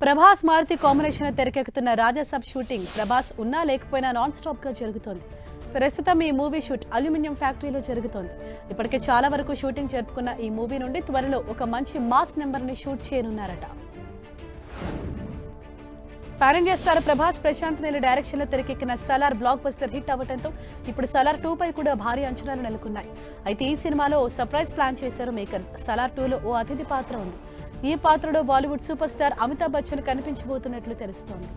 Prabhas Maruti combination తెరకెక్కుతున్న Raja Saab shooting Prabhas ఉన్నా లేకపోయినా నాన్ స్టాప్గా జరుగుతోంది. ప్రస్తుతం ఈ మూవీ షూట్ అల్యూమినియం ఫ్యాక్టరీలో జరుగుతోంది. ఇప్పటికే చాలా వరకు షూటింగ్ జరుపుకున్న ఈ మూవీ నుండి త్వరలో ఒక మంచి మాస్ నెంబర్ని shoot చేయనున్నారట. Pan India star Prabhas Prashanth Neel డైరెక్షన్లో తెరకెక్కిన సలార్ బ్లాక్ బస్టర్ హిట్ అవ్వడంతో ఇప్పుడు సలార్ టూ పై కూడా భారీ అంచనాలు నెలకొన్నాయి. అయితే ఈ సినిమాలో ఓ సర్ప్రైజ్ ప్లాన్ చేశారు మేకర్స్ సలార్ టూలో ఓ అతిథి పాత్ర ఉంది. ఈ పాత్రలో Bollywood super star Amitabh Bachchan కనిపించబోతున్నట్లు తెలుస్తోంది.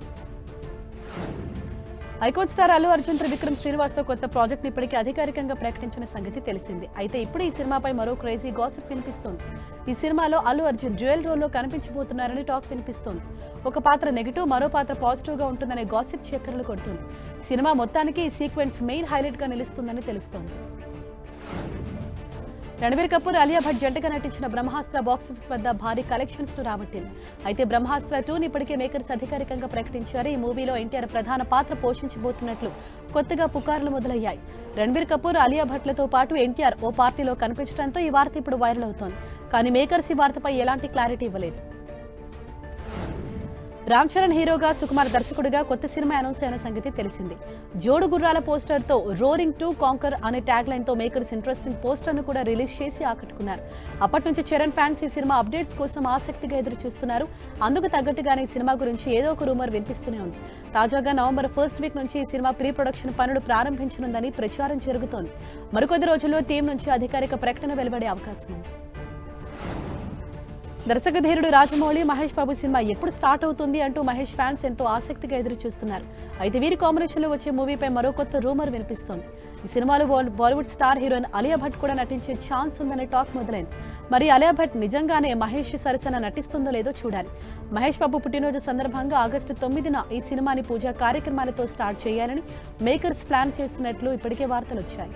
ఐకాన్ స్టార్ అల్లు అర్జున్ త్రివిక్రమ్ శ్రీనివాస్తో కొత్త ప్రాజెక్ట్ ఇప్పటికే అధికారికంగా ప్రకటించిన సంగతి తెలిసింది. అయితే ఇప్పుడు ఈ సినిమాపై మరో క్రేజీ గాసిప్ వినిపిస్తోంది. ఈ సినిమాలో అల్లు అర్జున్ జ్యువెల్ రోల్లో కనిపించబోతున్నారని టాక్ వినిపిస్తోంది. ఒక పాత్ర నెగిటివ్ మరో పాత్ర పాజిటివ్గా ఉంటుందనే గాసిప్ చక్కర్లు కొడుతుంది. సినిమా మొత్తానికి ఈ సీక్వెన్స్ మెయిన్ హైలైట్గా నిలుస్తుందని తెలుస్తోంది. రణబీర్ కపూర్ అలియా భట్ జంటగా నటించిన బ్రహ్మాస్త్ర బాక్సాఫీస్ వద్ద భారీ కలెక్షన్స్ను రాబట్టింది. అయితే బ్రహ్మాస్త్ర టూని ఇప్పటికే మేకర్స్ అధికారికంగా ప్రకటించారు. ఈ మూవీలో ఎన్టీఆర్ ప్రధాన పాత్ర పోషించబోతున్నట్లు కొత్తగా పుకార్లు మొదలయ్యాయి. రణబీర్ కపూర్ అలియా భట్లతో పాటు ఎన్టీఆర్ ఓ పార్టీలో కనిపించడంతో ఈ వార్త ఇప్పుడు వైరల్ అవుతోంది. కానీ మేకర్స్ ఈ వార్తపై ఎలాంటి క్లారిటీ ఇవ్వలేదు. రామ్ చరణ్ హీరోగా సుకుమార్ దర్శకుడిగా కొత్త సినిమా అనౌన్స్ అయిన సంగతి తెలిసింది. జోడు గుర్రాల పోస్టర్తో రోరింగ్ టు కాంకర్ అనే ట్యాగ్ లైన్తో మేకర్స్ ఇంట్రెస్టింగ్ పోస్టర్ను కూడా రిలీజ్ చేసి ఆకట్టుకున్నారు. అప్పటి నుంచి చరణ్ ఫ్యాన్స్ ఈ సినిమా అప్డేట్స్ కోసం ఆసక్తిగా ఎదురు చూస్తున్నారు. అందుకు తగ్గట్టుగానే ఈ సినిమా గురించి ఏదో ఒక రూమర్ వినిపిస్తూనే ఉంది. తాజాగా నవంబర్ ఫస్ట్ వీక్ నుంచి ఈ సినిమా ప్రీ ప్రొడక్షన్ పనులు ప్రారంభించనుందని ప్రచారం జరుగుతోంది. మరికొద్ది రోజుల్లో టీం నుంచి అధికారిక ప్రకటన వెలువడే అవకాశం ఉంది. దర్శకధీరుడు రాజమౌళి మహేష్ బాబు సినిమా ఎప్పుడు స్టార్ట్ అవుతుంది అంటూ మహేష్ ఫ్యాన్స్ ఎంతో ఆసక్తిగా ఎదురు చూస్తున్నారు అయితే వీరి కాంబినేషన్లో వచ్చే మూవీపై మరో కొత్త రూమర్ వినిపిస్తోంది. ఈ సినిమాలో Bollywood star heroine Alia Bhatt కూడా నటించే ఛాన్స్ ఉందనే టాక్ మొదలైంది. మరి అలియా భట్ నిజంగానే మహేష్ సరసన నటిస్తుందో లేదో చూడాలి. మహేష్ బాబు పుట్టినరోజు సందర్భంగా ఆగస్టు తొమ్మిదిన ఈ సినిమాని పూజా కార్యక్రమాలతో స్టార్ట్ చేయాలని మేకర్స్ ప్లాన్ చేస్తున్నట్లు ఇప్పటికే వార్తలు వచ్చాయి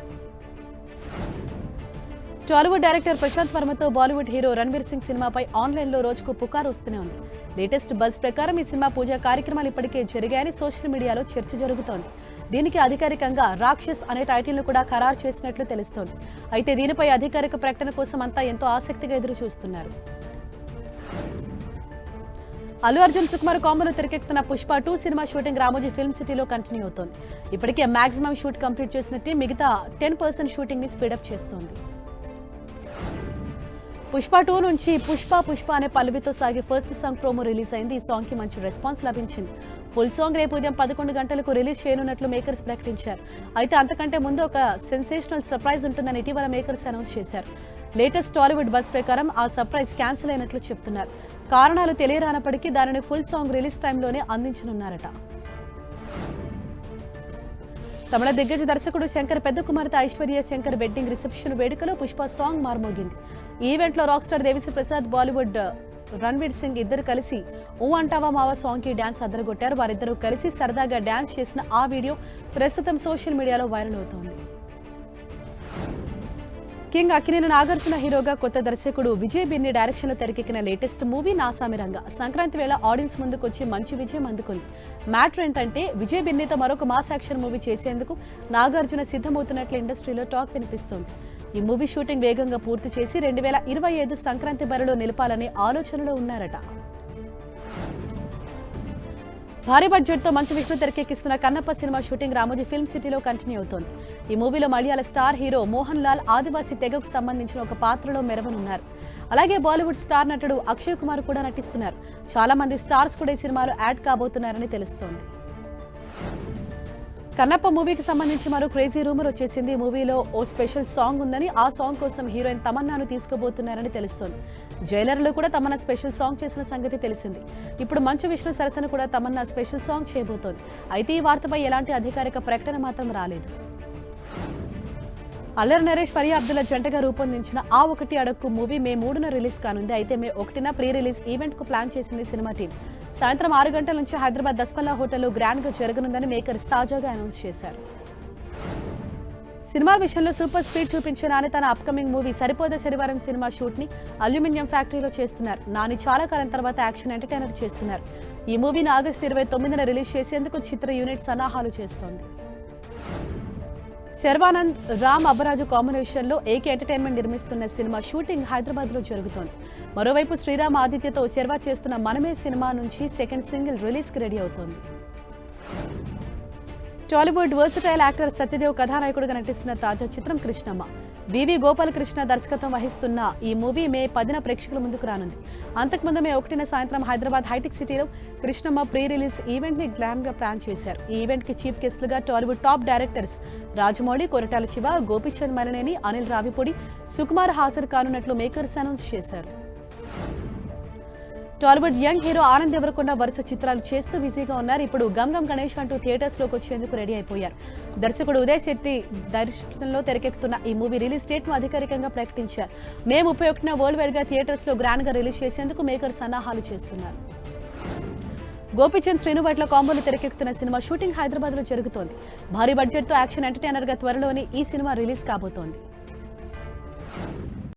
టాలీవుడ్ డైరెక్టర్ ప్రశాంత్ వర్మతో బాలీవుడ్ హీరో రణ్వీర్ సింగ్ సినిమాపై ఆన్లైన్లో రోజుకు పుకారు వస్తూనే ఉంది. లేటెస్ట్ బజ్ ప్రకారం ఈ సినిమా పూజా కార్యక్రమాలు ఇప్పటికే జరిగాయని సోషల్ మీడియాలో చర్చ జరుగుతోంది. దీనికి అధికారికంగా రాక్షస్ అనే టైటిల్ను కూడా ఖరారు చేసినట్లు తెలుస్తోంది. అయితే దీనిపై అధికారిక ప్రకటన కోసం అంతా ఎంతో ఆసక్తిగా ఎదురు చూస్తున్నారు అల్లు అర్జున్ సుకుమార్ కాంబోలో తెరకెక్కుతున్న Pushpa two cinema shooting Ramoji film సిటీలో కంటిన్యూ అవుతోంది. ఇప్పటికే మాక్సిమం షూట్ కంప్లీట్ చేసిన టీం మిగతా టెన్ పర్సెంట్ షూటింగ్ని స్పీడప్ చేస్తోంది. పుష్ప టూ నుంచి పుష్ప పుష్ప అనే పల్లవితో సాగే ఫస్ట్ సాంగ్ ప్రోమో రిలీజ్ అయింది. ఈ సాంగ్కి మంచి రెస్పాన్స్ లభించింది. ఫుల్ సాంగ్ రేపు ఉదయం పదకొండు గంటలకు రిలీజ్ చేయనున్నట్లు మేకర్స్ ప్రకటించారు. అయితే అంతకంటే ముందు ఒక సెన్సేషనల్ సర్ప్రైజ్ ఉంటుందని ఇటీవల మేకర్స్ అనౌన్స్ చేశారు. లేటెస్ట్ టాలీవుడ్ బస్ ప్రకారం ఆ సర్ప్రైజ్ క్యాన్సిల్ అయినట్లు చెప్తున్నారు. కారణాలు తెలియరానప్పటికీ దానిని ఫుల్ సాంగ్ రిలీజ్ టైంలోనే అందించనున్నారట. తమిళ దిగ్గజ దర్శకుడు శంకర్ పెద్ద కుమార్తె ఐశ్వర్య శంకర్ వెడ్డింగ్ రిసెప్షన్ వేడుకలో పుష్ప సాంగ్ మార్మోగింది. ఈ ఈవెంట్లో rock star Devi Sri Prasad Bollywood Ranveer Singh ఇద్దరు కలిసి ఓ అంటావా మావా సాంగ్కి డాన్స్ అదరగొట్టారు వారిద్దరూ కలిసి సరదాగా డాన్స్ చేసిన ఆ వీడియో ప్రస్తుతం సోషల్ మీడియాలో వైరల్ అవుతోంది. ముఖ్యంగా అక్కినేని నాగార్జున హీరోగా కొత్త దర్శకుడు విజయ్ బిన్ని డైరెక్షన్లో తెరకెక్కిన లేటెస్ట్ మూవీ నాసామిరంగ సంక్రాంతి వేళ ఆడియన్స్ ముందుకు వచ్చి మంచి విజయం అందుకుంది. మ్యాటర్ ఏంటంటే విజయ్ బిన్నితో మరొక మాస్ యాక్షన్ మూవీ చేసేందుకు నాగార్జున సిద్ధమవుతున్నట్లు ఇండస్ట్రీలో టాక్ వినిపిస్తోంది. ఈ మూవీ షూటింగ్ వేగంగా పూర్తి చేసి రెండు వేల ఇరవై ఐదు సంక్రాంతి బరిలో నిలపాలనే ఆలోచనలో ఉన్నారట. భారీ బడ్జెట్తో మంచి Vishnu తెరకెక్కిస్తున్న Kannappa cinema shooting Ramoji film సిటీలో కంటిన్యూ అవుతోంది. ఈ మూవీలో మలయాళ స్టార్ హీరో మోహన్ లాల్ ఆదివాసీ తెగకు సంబంధించిన ఒక పాత్రలో మెరవనున్నారు. అలాగే బాలీవుడ్ స్టార్ నటుడు అక్షయ్ కుమార్ కూడా నటిస్తున్నారు. చాలా మంది స్టార్స్ కూడా ఈ సినిమాలో యాడ్ కాబోతున్నారని తెలుస్తోంది. కన్నప్ప మూవీకి సంబంధించి మరో క్రేజీ రూమర్ వచ్చేసింది. ఈ మూవీలో ఓ స్పెషల్ సాంగ్ ఉందని ఆ సాంగ్ కోసం హీరోయిన్ తమన్నాను తీసుకోబోతున్నారని తెలుస్తోంది. జైలర్లో కూడా తమన్నా స్పెషల్ సాంగ్ చేసిన సంగతి తెలిసింది. ఇప్పుడు మంచు విష్ణు సరసన కూడా తమన్నా స్పెషల్ సాంగ్ చేయబోతోంది. అయితే ఈ వార్తపై ఎలాంటి అధికారిక ప్రకటన మాత్రం రాలేదు. అల్లరి నరేష్ ఫరియా అబ్దుల్లా జంటగా రూపొందించిన ఆ ఒకటి అడక్కు మూవీ మే మూడున రిలీజ్ కానుంది. అయితే మే ఒకటిన ప్రీ రిలీజ్ ఈవెంట్కు ప్లాన్ చేసింది సినిమా టీం. సాయంత్రం ఆరు గంటల నుంచి హైదరాబాద్ దస్పల్లా హోటల్లో గ్రాండ్గా జరగనుందని మేకర్స్ తాజాగా అనౌన్స్ చేశారు. సినిమా విషయంలో సూపర్ స్పీడ్ చూపించిన నాని తన అప్కమింగ్ మూవీ సరిపోద శనివారం సినిమా షూట్ని అల్యూమినియం ఫ్యాక్టరీలో చేస్తున్నారు. నాని చాలా కాలం తర్వాత యాక్షన్ ఎంటర్టైనర్ చేస్తున్నారు. ఈ మూవీని ఆగస్టు ఇరవై తొమ్మిదిన రిలీజ్ చేసేందుకు చిత్ర యూనిట్ సన్నాహాలు చేస్తోంది. శర్వానంద్ రామ్ అబ్బరాజు కాంబినేషన్లో ఏకే ఎంటర్టైన్మెంట్ నిర్మిస్తున్న సినిమా షూటింగ్ హైదరాబాద్లో జరుగుతోంది. మరోవైపు శ్రీరామ్ ఆదిత్యతో శర్వా చేస్తున్న మనమే సినిమా నుంచి సెకండ్ సింగిల్ రిలీజ్కి రెడీ అవుతోంది. టాలీవుడ్ వర్సటైల్ యాక్టర్ సత్యదేవ్ కథానాయకుడుగా నటిస్తున్న తాజా చిత్రం కృష్ణమ్మ. వివి గోపాలకృష్ణ దర్శకత్వం వహిస్తున్న ఈ మూవీ మే పదిన ప్రేక్షకుల ముందుకు రానుంది. అంతకుముందు మే ఒకటిన సాయంత్రం హైదరాబాద్ హైటెక్ సిటీలో కృష్ణమ్మ ప్రీ రిలీజ్ ఈవెంట్ని గ్రాండ్గా ప్లాన్ చేశారు. ఈ ఈవెంట్కి chief గెస్ట్లుగా Tollywood top directors Rajamouli Koratala Siva Gopichand Malineni Anil Ravipudi Sukumar హాజరు కానున్నట్లు మేకర్స్ అనౌన్స్ చేశారు. Tollywood young hero Anand Deverakonda వరుస చిత్రాలు చేస్తూ బిజీగా ఉన్నారు. ఇప్పుడు గంగం గణేష్ అంటూ థియేటర్స్లోకి వచ్చేందుకు రెడీ అయిపోయారు. దర్శకుడు ఉదయ్ శెట్టి దర్శనంలో తెరకెక్కుతున్న ఈ మూవీ రిలీజ్ డేట్ను అధికారికంగా ప్రకటించారు. మే ముప్పై ఒకటిన వరల్డ్ వైడ్గా థియేటర్స్లో గ్రాండ్గా రిలీజ్ చేసేందుకు మేకర్ సన్నాహాలు చేస్తున్నారు. గోపిచంద్ శ్రీనుభట్ల కాంబోలు తెరకెక్కుతున్న సినిమా షూటింగ్ హైదరాబాద్లో జరుగుతోంది. భారీ బడ్జెట్తో యాక్షన్ ఎంటర్టైనర్గా త్వరలోనే ఈ సినిమా రిలీజ్ కాబోతోంది.